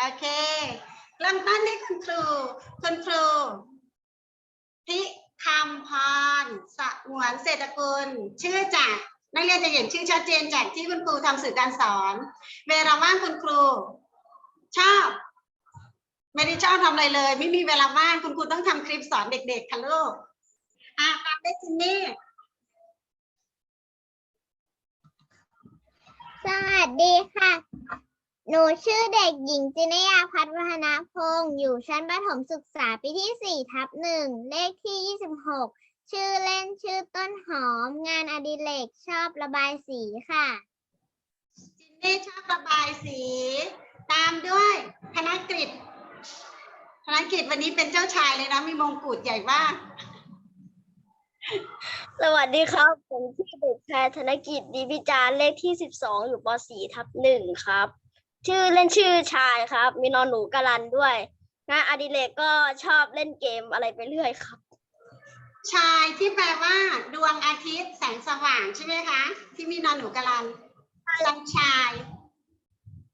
โอเคเริ่มต้นที่คุณครู คุณครูพิคำพรสงวนเศรษฐกุล ชื่อจากนักเรียนจะเห็นชื่อชัดเจนจากที่คุณครูทำสื่อการสอน เวลาว่างคุณครู ชอบ ไม่ได้ชอบทำอะไรเลย ไม่มีเวลาว่างคุณครูต้องทำคลิปสอนเด็กๆค่ะลูกอะตามได้จินนี่สวัสดีค่ะ หนูชื่อเด็กหญิงจินยาพัฒน์วัฒนพงศ์อยู่ชั้นประถมศึกษาปีที่4ทับหนึ่งเลขที่26ชื่อเล่นชื่อต้นหอม งานอดิเรกชอบระบายสีค่ะ จินนี่ชอบระบายสี ตามด้วยธนกฤษธนกฤษวันนี้เป็นเจ้าชายเลยนะ มีมงกุฎใหญ่มากสวัสดีครับผมชื่อเด็กชายธนกิจดีพิจารณ์เลขที่สิบสองอยู่ปสี่ทับหนึ่งครับ ชื่อเล่นชื่อชายครับ มีนอนหนูกาลันด้วยงานอดิเรกก็ชอบเล่นเกมอะไรไปเรื่อยครับ ชายที่แปลว่า ดวงอาทิตย์แสงสว่างใช่ไหมคะ ที่มีนอนหนูกะลันจันชาย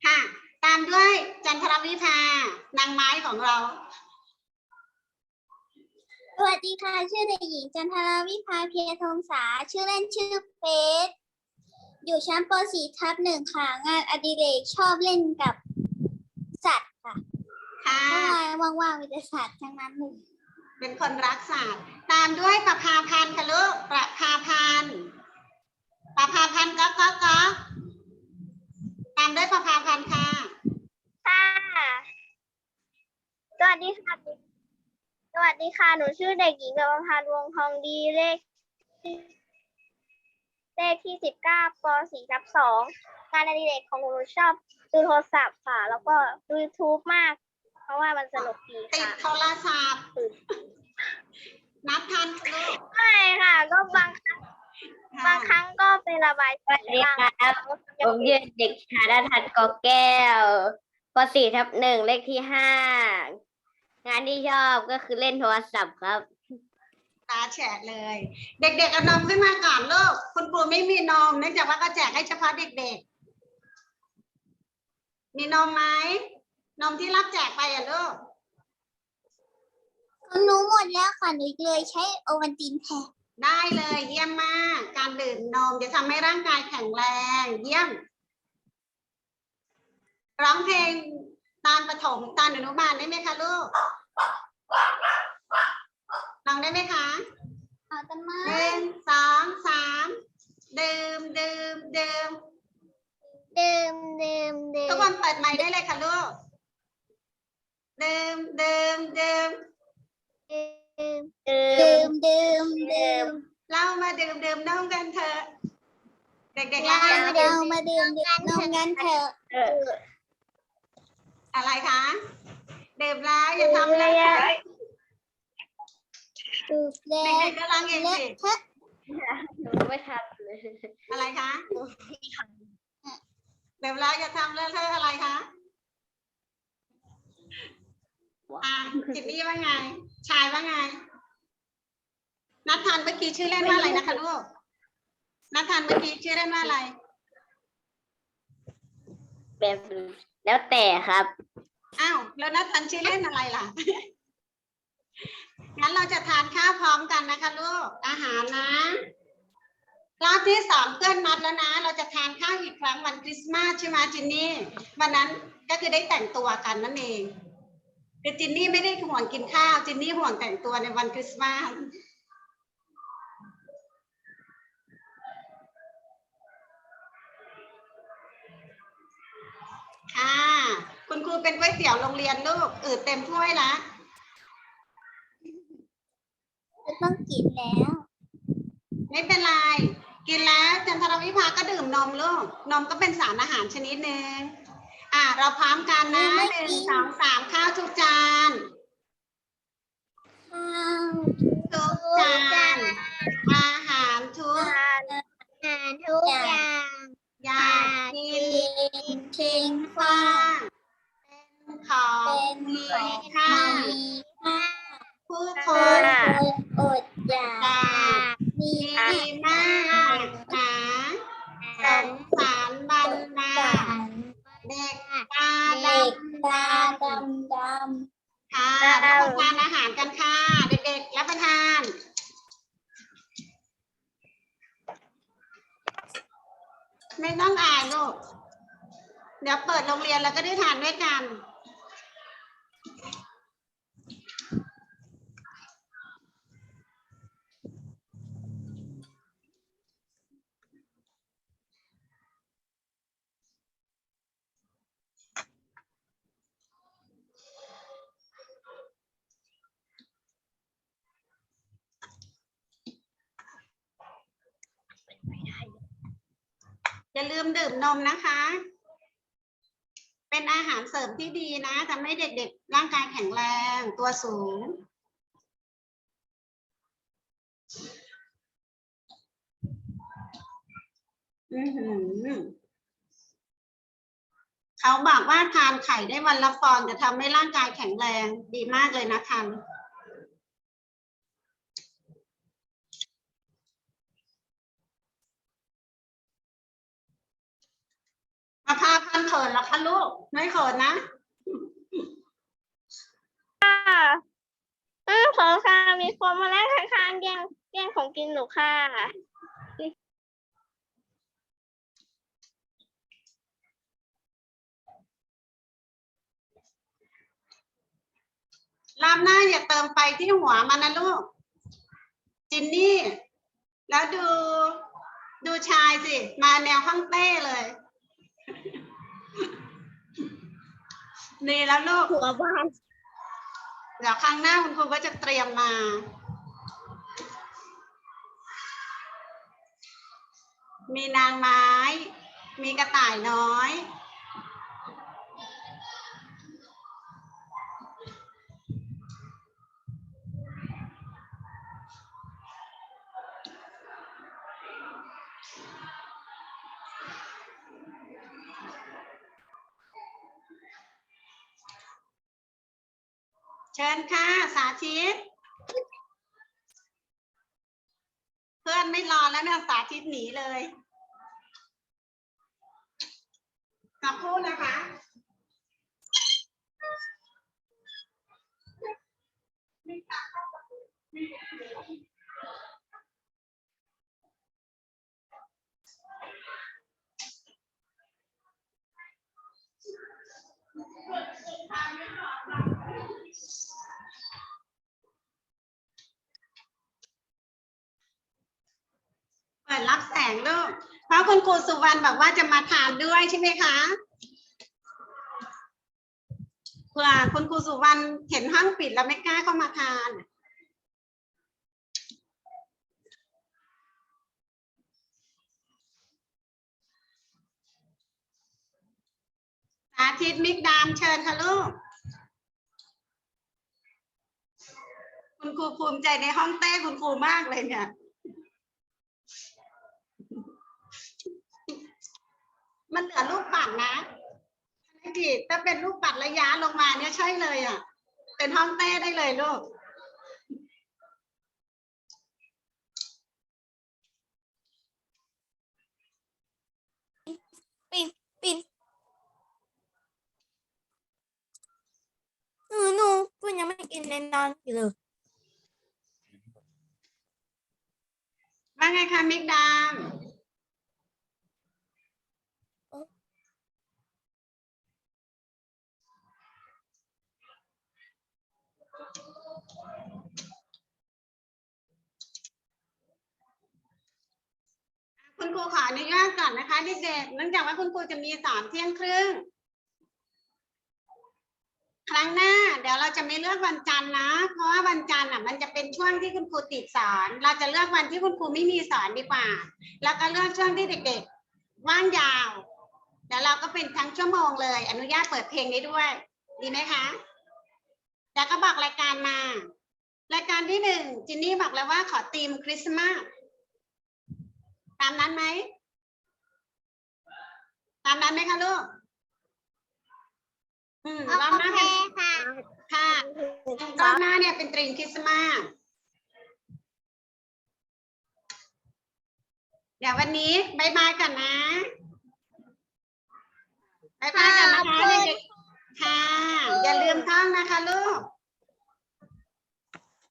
ค่ะ ตามด้วยจันทรวิภานางไม้ของเราสวัสดีค่ะ ชื่อเด็กหญิงจันทราวิภาเพียรทองสา ชื่อเล่นชื่อเฟส อยู่ชั้นป .4 ทับหนึ่งค่ะ งานอดิเรกชอบเล่นกับสัตว์ค่ะค่ะ เพราะว่าว่างๆมีแต่สัตว์ทั้งนั้นเลยเป็นคนรักสัตว์ตามด้วยประภาพันธ์ค่ะลูกประภาพันธ์ประภาพันธ์ก็ก็ก็ตามด้วยประภาพันธ์ค่ะ ค่ะ สวัสดีค่ะ สวัสดีค่ะ หนูชื่อเด็กหญิงประภาพันธ์วงทองดีเลขที่ เลขที่สิบเก้าปสี่ทับสองงานอดิเรกของหนูหนูชอบดูโทรศัพท์ค่ะ แล้วก็ดู YouTube มาก เพราะว่ามันสนุกดีติดค่ะโทรศัพท์ นับทันค่ะลูกไม่ค่ะ ก็บางครั้งบางครั้งก็ไประบายสีสวัสดีครับางผมชื่อเด็กชายดาทัศน์กอแก้วปสี่ทับหนึ่งเลขที่ห้างานที่ชอบก็คือเล่นโทรศัพท์ครับ ตาแฉะเลย เด็กๆเอานมขึ้นมาก่อนลูกคุณครูไม่มีนมเนื่องจากว่าก็แจกให้เฉพาะเด็กๆ มีนมไหมนมที่รับแจกไปอะลูกของหนูหมดแล้วค่ะหนูเลยใช้โอวัลตินแทนได้เลยเยี่ยมมาก การดื่มนมจะทำให้ร่างกายแข็งแรง เยี่ยม ร้องเพลงตอนประถมตอนอนุบาลได้ไหมคะลูกร้ องได้ไหมคะเอาต้นไม้หนึ่งสองสามดื่มดื่มดื่มดื่มดื่มดื่ทุกมคนเปิดไมค์ได้เลยค่ะลูกดื่มดื่มดื่มดื่มดื่ดื่มมดื่มดื่มเรามาดื่มดื่มนมกันเถอะเด็กๆเราแล้วมาดื่มมาดื่มนมกันเถอะเอออะไรคะดื่มแล้วอย่าทำเลย ดื่มแล้เด็วกๆก็ร้องเองเลอะสิเทอะหนูไม่ทันเลยอะไรคะดื่มแล้วอย่าทำเลอะเทอะอะไรคะอะจิตนี่ว่าไง ชายว่าไง นัททันเมื่อกี้ชื่อเล่นว่าอะไรนะคะลูก นัททันเมื่อกี้ชื่อเล่นว่าอะไร แบบแล้วแต่ครับ อ้าวแล้วนัททันชื่อเล่นอะไรล่ะ งั้นเราจะทานข้าวพร้อมกันนะคะลูก อาหารนะรอบที่สองเพื่อนนัดแล้วนะ เราจะทานข้าวอีกครั้งวันคริสต์มาสใช่ไหมจินนี่ วันนั้นก็คือได้แต่งตัวกันนั่นเองคือจินนี่ไม่ได้ห่วงกินข้าว จินนี่ห่วงแต่งตัวในวันคริสต์มาสค่ะ คุณครูเป็นก๋วยเตี๋ยวโรงเรียนลูกอืดเต็มถ้วยละจะต้องกินแล้ว ไม่เป็นไร กินแล้วจันทรวิภาก็ดื่มนมลูก นมก็เป็นสารอาหารชนิดหนึ่งอะเราพร้อมกันนะไม่หนึ่งกินสองสามข้าวทุกจานข้าวทุกจานอาหารทุกทานอาหารทุกอย่างอย่างกิกินนทิ้งขกว้าว้างงเป็นของเป็นมีของค่ามีค่าผู้คคนน อดอยากมีมีากหนาสังสารบันดาลเด็กตาดเด็กำตาดำดำค่ะรับประทานอาหารกันค่ะ เด็กๆรับประทาน ไม่ต้องอายลูก เดี๋ยวเปิดโรงเรียนแล้วก็ได้ทานด้วยกัน อย่าลืมดื่มนมนะคะ เป็นอาหารเสริมที่ดีนะทำให้เด็กๆ ร่างกายแข็งแรงตัวสูง อือหือเขาบอกว่าทานไข่ได้วันละฟองจะทำให้ร่างกายแข็งแรงดีมากเลยนะคะ มาพาพันเขินแล้วคะลูก ไม่เขินนะ ค่ะอืมขอค่ะ มีคนมาแลกข้างๆแย่งแย่งของกินหนูค่ะ รอบหน้าอย่าเติมไฟที่หัวมันนะลูก จินนี่ แล้วดู ดูชายสิ มาแนวห้องเต้เลย นี่แล้วลูกหัวบ้านเดี๋ยวครั้งหน้าคุณครูก็จะเตรียมมามีนางไม้ มีกระต่ายน้อย เชิญค่ะสาธิต เพื่อนไม่รอแล้วเนี่ยสาธิตหนีเลยขอบคุณนะคะเปิดรับแสงลูก เพราะคุณครูสุวรรณบอกว่าจะมาทานด้วยใช่ไหมคะเผื่อคุณครูสุวรรณเห็นห้องปิดแล้วไม่กล้าเข้ามาทานสาธิตมิกดามเชิญค่ะลูก คุณครูภูมิใจในห้องเต้คุณครูมากเลยเนี่ย มันเหลือลูกปัดนะธนกิจถ้าเป็นลูกปัดระยะลงมาเนี่ยใช่เลยอะ เป็นห้องเต้ได้เลยลูกปินปินหนูหนูกูยังไม่กินเลยนอนอยู่เลยว่าไงคะมิกดาม คุณครูขออนุญาตก่อนนะคะเด็กๆเนื่องจากว่าคุณครูจะมีสอนเที่ยงครึ่ง ครั้งหน้า เดี๋ยวเราจะไม่เลือกวันจันทร์นะ เพราะว่าวันจันทร์อะมันจะเป็นช่วงที่คุณครูติดสอน เราจะเลือกวันที่คุณครูไม่มีสอนดีกว่า แล้วก็เลือกช่วงที่เด็ก ๆ ว่างยาว เดี๋ยวเราก็เป็นทั้งชั่วโมงเลย อนุญาตเปิดเพลงได้ด้วย ดีไหมคะแล้วก็บอกรายการมารายการที่หนึ่งจินนี่บอกแล้วว่าขอธีมคริสต์มาส ตามนั้นไหม ตามนั้นไหมคะลูก อืมรอบหน้าโอเคเป็นค่ะค่ะรอบหน้าเนี่ยเป็นตรีมคริสต์มาสเดี๋ยววันนี้บายบายกันนะบายบายกันนะคะขอบคุณเด็กๆค่ะ อย่าลืมท่องนะคะลูก